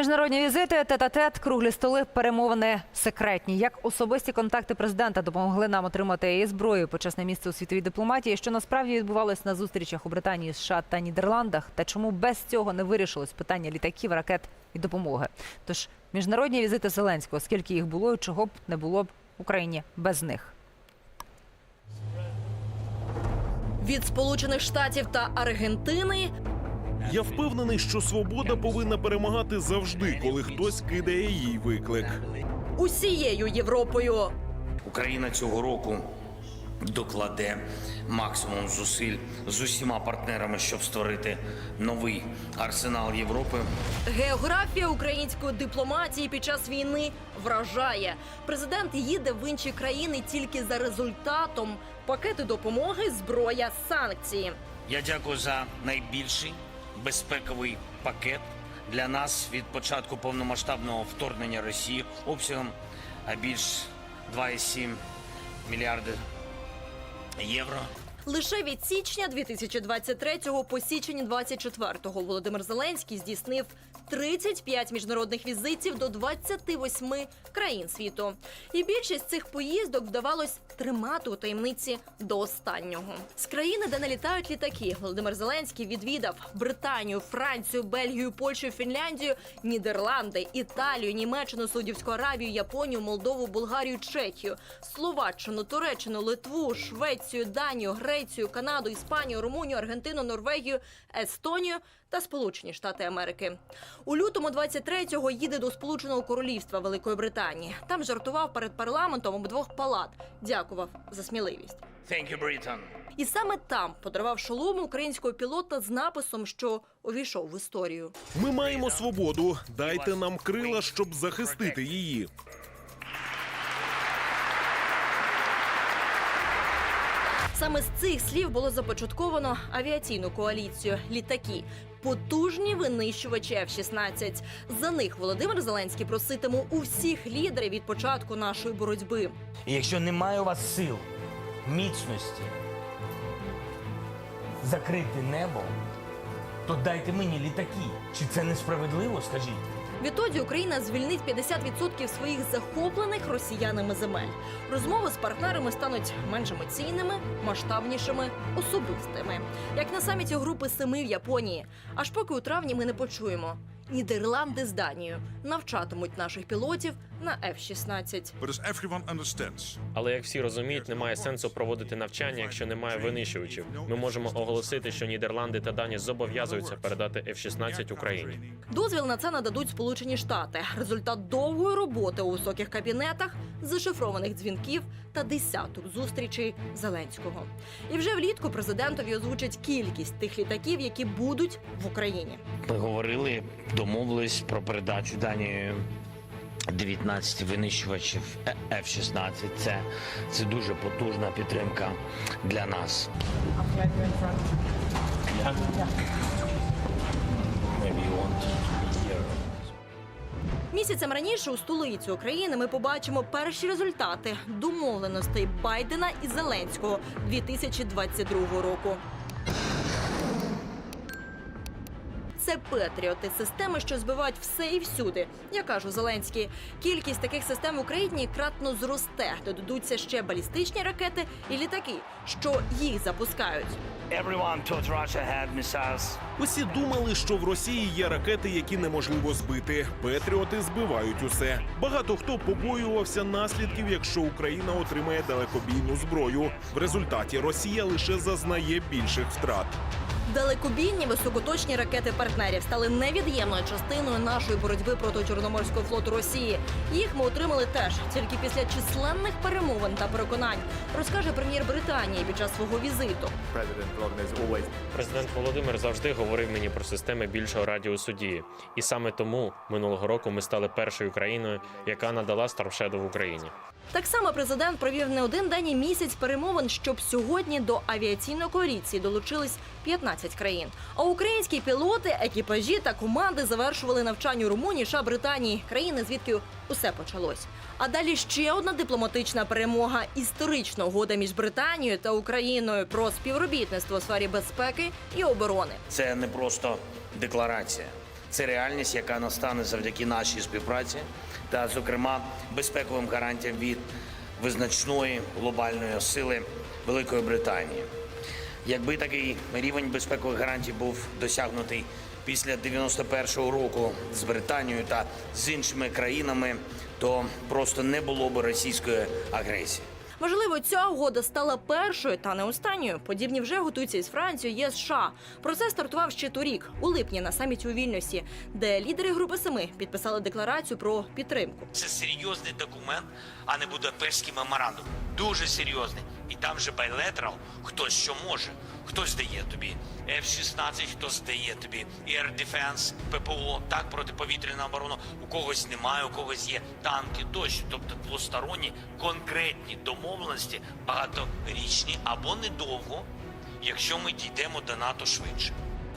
Міжнародні візити, тет-а-тет, круглі столи, перемовини секретні. Як особисті контакти президента допомогли нам отримати і зброю, почесне місце у світовій дипломатії, що насправді відбувалось на зустрічах у Британії, США та Нідерландах, та чому без цього не вирішилось питання літаків, ракет і допомоги. Тож міжнародні візити Зеленського, скільки їх було і чого б не було б Україні без них. Від Сполучених Штатів та Аргентини Я впевнений, що свобода повинна перемагати завжди, коли хтось кидає їй виклик. усією Європою. Україна цього року докладе максимум зусиль з усіма партнерами, щоб створити новий арсенал Європи. Географія української дипломатії під час війни вражає. Президент їде в інші країни тільки за результатом пакети допомоги, зброя, санкції. Я дякую за найбільший безпековий пакет для нас від початку повномасштабного вторгнення Росії обсягом більш 2,7 мільярди євро. Лише від січня 2023 по січень 2024 Володимир Зеленський здійснив 35 міжнародних візитів до 28 країн світу. І більшість цих поїздок вдавалось тримати у таємниці до останнього. З країни, де не літають літаки, Володимир Зеленський відвідав Британію, Францію, Бельгію, Польщу, Фінляндію, Нідерланди, Італію, Німеччину, Саудівську Аравію, Японію, Молдову, Болгарію, Чехію, Словаччину, Туреччину, Литву, Швецію, Данію, Грецію, Канаду, Іспанію, Румунію, Аргентину, Норвегію, Естонію та Сполучені Штати Америки. У лютому 23-го їде до Сполученого Королівства Великої Британії. Там жартував перед парламентом обидвох палат. Дякував за сміливість. Thank you, Britain. І саме там подарував шолому українського пілота з написом, що увійшов в історію. Ми маємо свободу. Дайте нам крила, щоб захистити її. Саме з цих слів було започатковано авіаційну коаліцію літаки. Потужні винищувачі F-16. За них Володимир Зеленський проситиме у всіх лідерів від початку нашої боротьби. І якщо немає у вас сил, міцності закрити небо, то дайте мені літаки. Чи це несправедливо, скажіть? Відтоді Україна звільнить 50% своїх захоплених росіянами земель. Розмови з партнерами стануть менш емоційними, масштабнішими, особистими, як на саміті групи семи в Японії. Аж поки у травні ми не почуємо. Нідерланди з Данією навчатимуть наших пілотів на F-16. But as Але як всі розуміють, немає сенсу проводити навчання, якщо немає винищувачів. Ми можемо оголосити, що Нідерланди та Дані зобов'язуються передати F-16 Україні. Дозвіл на це нададуть Сполучені Штати. Результат довгої роботи у високих кабінетах, зашифрованих дзвінків та десяток зустрічей Зеленського. І вже влітку президентові озвучать кількість тих літаків, які будуть в Україні. Ми говорили, домовились про передачу Данії 19 винищувачів F-16. Це, це дуже потужна підтримка для нас. Місяцем раніше у столиці України ми побачимо перші результати домовленостей Байдена і Зеленського 2022 року. Це Петріоти, системи, що збивають все і всюди. Я кажу Зеленський. Кількість таких систем в Україні кратно зросте. Додадуться ще балістичні ракети і літаки, що їх запускають. Everyone thought Russia had missiles. Усі думали, що в Росії є ракети, які неможливо збити. Петріоти збивають усе. Багато хто побоювався наслідків, якщо Україна отримає далекобійну зброю. В результаті Росія лише зазнає більших втрат. Далекобійні високоточні ракети партнерів стали невід'ємною частиною нашої боротьби проти Чорноморського флоту Росії. Їх ми отримали теж тільки після численних перемовин та переконань, розкаже прем'єр Британії під час свого візиту. Президент Володимир завжди говорив мені про системи більшого радіусу дії. І саме тому минулого року ми стали першою країною, яка надала Shadow в Україні. Так само президент провів не один день і місяць перемовин, щоб сьогодні до авіаційної коаліції долучились 15 країн. А українські пілоти, екіпажі та команди завершували навчання у Румунії, США, Британії, країни, звідки усе почалось. А далі ще одна дипломатична перемога історична угода між Британією та Україною про співробітництво у сфері безпеки і оборони. Це не просто декларація, Це реальність, яка настане завдяки нашій співпраці та, зокрема, безпековим гарантіям від визначної глобальної сили Великої Британії. Якби такий рівень безпекових гарантій був досягнутий після 91-го року з Британією та з іншими країнами, то просто не було б російської агресії. Можливо, ця угода стала першою та не останньою. Подібні вже готуються із Францією, ЄС, США. Процес стартував ще торік, у липні на саміті у Вільнюсі, де лідери Групи Семи підписали декларацію про підтримку. Це серйозний документ, а не Будапештський меморандум. Дуже серйозний. І там же байлетерал, хтось що може. Хтось дає тобі F-16, хтось дає тобі Air Defense, ППО, так, протиповітряна оборона. У когось немає, у когось є танки тощо. Тобто двосторонні конкретні домовленості багаторічні або недовго, якщо ми дійдемо до НАТО швидше.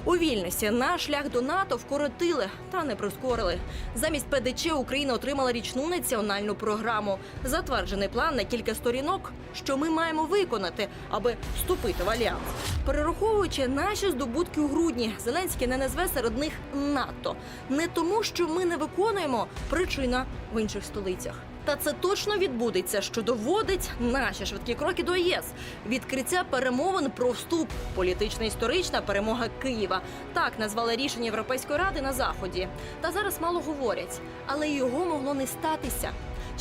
У Вільнюсі наш шлях до НАТО вкоротили та не прискорили. Замість ПДЧ Україна отримала річну національну програму. Затверджений план на кілька сторінок, що ми маємо виконати, аби вступити в альянс. Перераховуючи наші здобутки у грудні, Зеленський не назве серед них НАТО. Не тому, що ми не виконуємо причина в інших столицях. Та це точно відбудеться, що доводить наші швидкі кроки до ЄС. Відкриття перемовин про вступ, політично історична перемога Києва. Так назвали рішення Європейської ради на заході. Та зараз мало говорять, але його могло не статися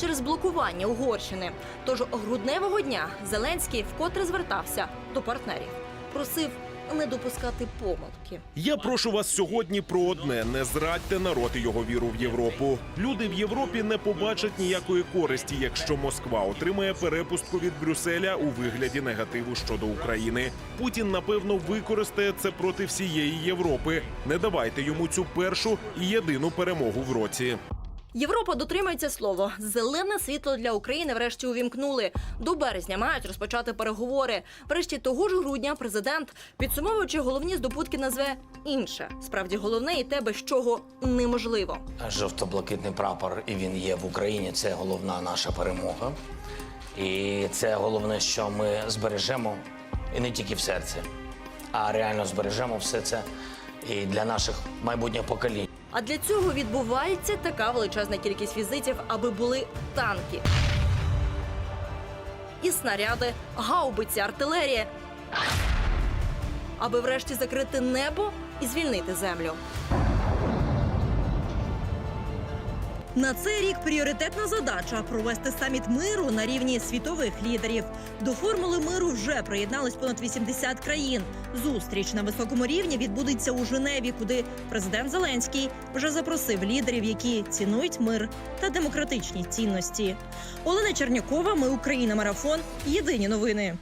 через блокування Угорщини. Тож грудневого дня Зеленський вкотре звертався до партнерів, просив не допускати помилки. Я прошу вас сьогодні про одне: не зрадьте народ і його віру в Європу. Люди в Європі не побачать ніякої користі, якщо Москва отримає перепустку від Брюсселя у вигляді негативу щодо України. Путін напевно використає це проти всієї Європи. Не давайте йому цю першу і єдину перемогу в році. Європа дотримується слово. Зелене світло для України врешті увімкнули. До березня мають розпочати переговори. Врешті того ж грудня президент, підсумовуючи головні здобутки, назве інше. Справді головне і те, без чого неможливо. Жовто-блакитний прапор, і він є в Україні. Це головна наша перемога. І це головне, що ми збережемо і не тільки в серці, а реально збережемо все це і для наших майбутніх поколінь. А для цього відбувається така величезна кількість візитів, аби були танки. І снаряди, гаубиці, артилерія. Аби врешті закрити небо і звільнити землю. На цей рік пріоритетна задача провести саміт миру на рівні світових лідерів. До формули миру вже приєдналось понад 80 країн. Зустріч на високому рівні відбудеться у Женеві, куди президент Зеленський вже запросив лідерів, які цінують мир та демократичні цінності. Олена Чернякова. Ми Україна. Марафон. Єдині новини.